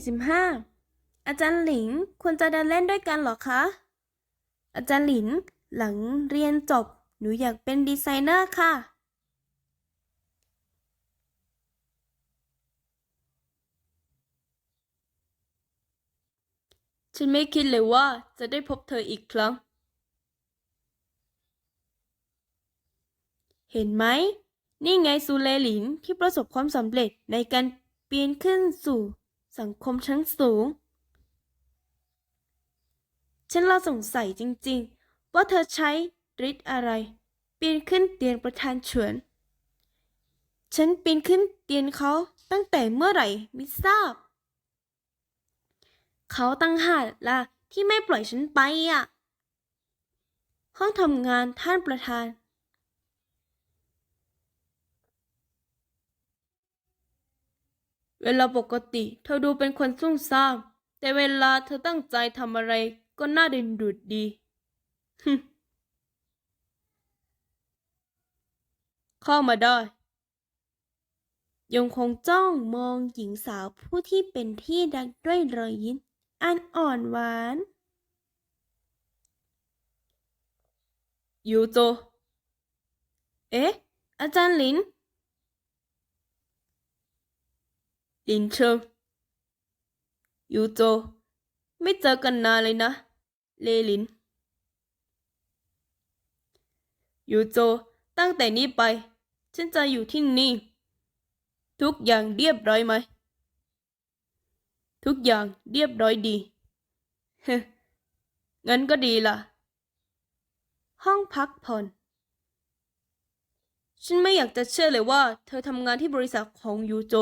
45 อาจารย์หลิงควรจะเดินเล่นด้วยกันหรอคะ อาจารย์หลินหลังเรียนจบหนูอยากเป็นดีไซเนอร์ค่ะ ฉันไม่คิดเลยว่าจะได้พบเธออีกครั้ง เห็นไหม นี่ไงซูเลหลินที่ประสบความสำเร็จในการปีนขึ้นสู่ สังคมชั้นสูง ฉันเราสงสัยจริงๆ ว่าเธอใช้ฤทธิ์อะไร ปีนขึ้นเตียงประธานเฉินฉันปีนขึ้นเตียงเขาตั้งแต่เมื่อไหร่ไม่ทราบ เขาตั้งหากล่ะที่ไม่ปล่อยฉันไปอะ ห้องทำงานท่านประธาน เวลาปกติ เธอดูเป็นคนซุ่มซ่าม แต่เวลาเธอตั้งใจทำอะไรก็น่าดึงดูดดีฮึเข้ามาได้ ยังคงจ้องมองหญิงสาวผู้ที่เป็นที่รักด้วยรอยยิ้มอันอ่อนหวานยูโจ เอ๊ะ อาจารย์ลิน ลินเชิงยูโจ ไม่เจอกันนานเลยนะ เลลินยูโจตั้งแต่นี้ไป ฉันจะอยู่ที่นี่ ทุกอย่างเรียบร้อยไหม ทุกอย่างเรียบร้อยดีเฮ้งั้นก็ดีล่ะ ห้องพักผ่อนฉันไม่อยากจะเชื่อเลยว่า เธอทำงานที่บริษัทของยูโจ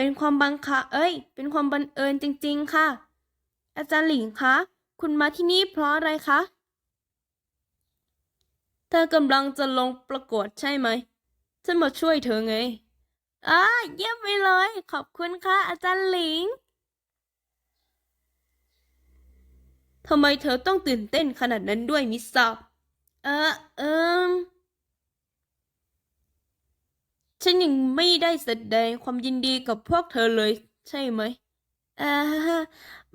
เป็นความบังคับเอ้ย เป็นความบังเอิญจริง ๆ ค่ะ อาจารย์หลิงคะ คุณมาที่นี่เพราะอะไรคะ เธอกำลังจะลงประกวดใช่ไหม ฉันมาช่วยเธอไงอ่าเยี่ยมไปเลย ขอบคุณค่ะ อาจารย์หลิง ทำไมเธอต้องตื่นเต้นขนาดนั้นด้วยมิทราเออ เอม ฉันยังไม่ได้แสดงความยินดีกับพวกเธอเลย ใช่ไหมอ่า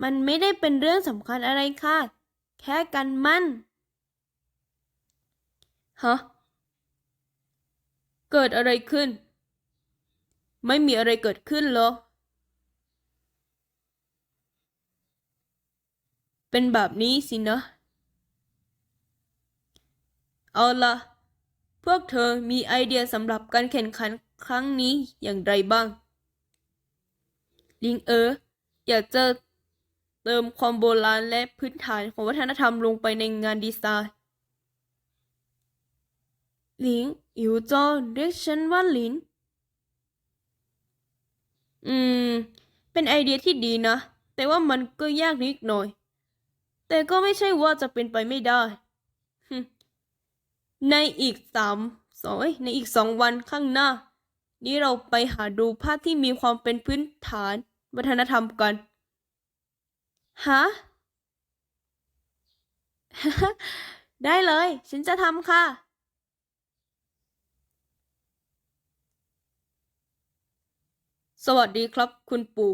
มันไม่ได้เป็นเรื่องสำคัญอะไรค่ะ แค่กันมั่นฮะเกิดอะไรขึ้น ไม่มีอะไรเกิดขึ้นหรอ เป็นแบบนี้สินะ เอาละ พวกเธอมีไอเดียสำหรับการแข่งขันครั้งนี้อย่างไรบ้าง ลิงเอออยากจะเติมความโบราณและพื้นฐานของวัฒนธรรมลงไปในงานดีไซน์ หลิงอิวจอนเรียกฉันว่าหลิน อืม เป็นไอเดียที่ดีนะ แต่ว่ามันก็ยากนิดหน่อย แต่ก็ไม่ใช่ว่าจะเป็นไปไม่ได้ ในอีกสามสองในอีกสองวันข้างหน้า นี้เราไปหาดูภาพที่มีความเป็นพื้นฐานวัฒนธรรมกันฮะได้เลย ฉันจะทำค่ะ สวัสดีครับคุณปู่